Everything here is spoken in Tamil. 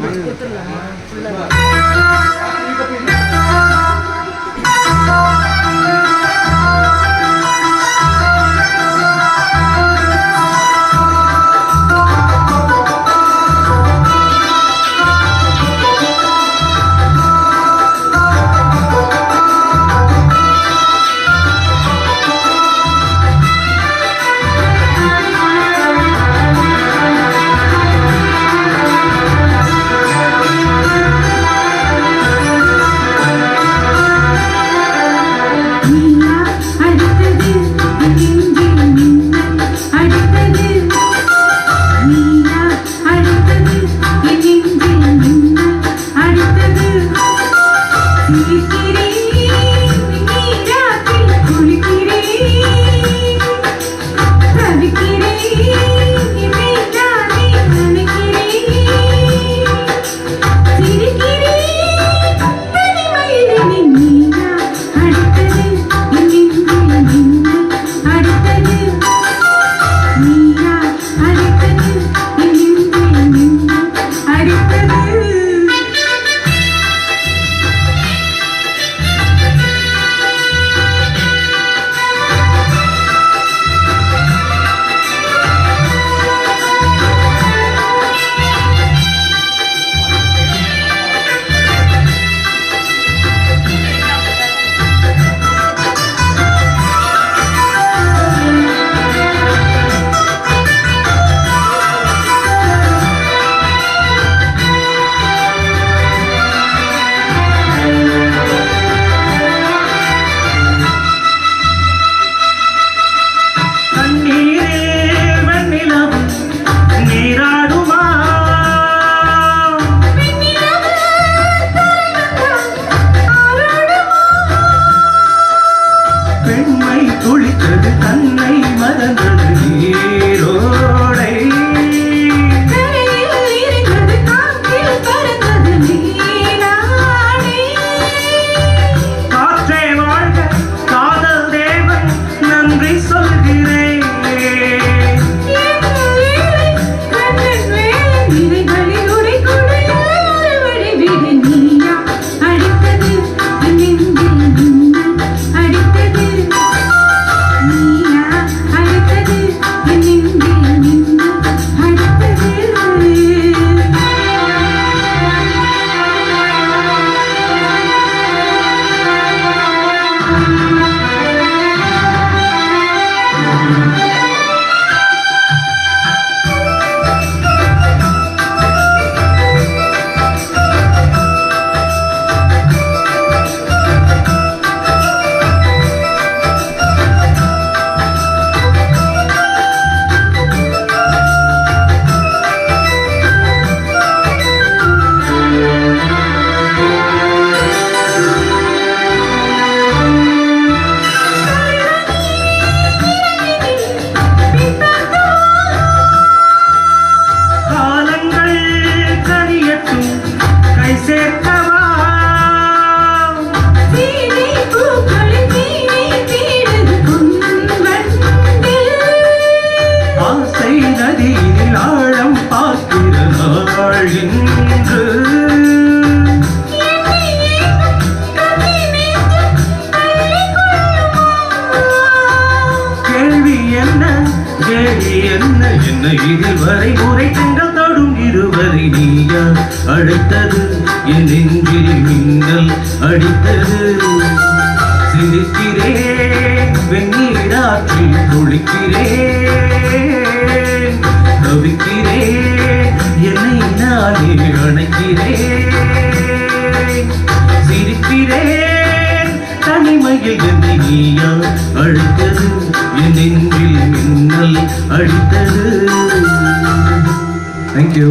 கொடுத்துடலாமா Cristo என்ன என்ன இதில் வரை உரை திங்கள் தொடும் இருவரை நீயா அழைத்தது என் நெஞ்சில் மின்னல் அடித்தது. சிரிக்கிறேன் வெந்நீராற்றில் குளிக்கிறேன் தவிக்கிறேன் என்னை நானே அணைக்கிறேன் சிரிக்கிறேன் தனிமையில் என்னை நீயா அழைத்தது என் நெஞ்சில் மின்னல் சொல்லி அடித்தது தேங்க்யூ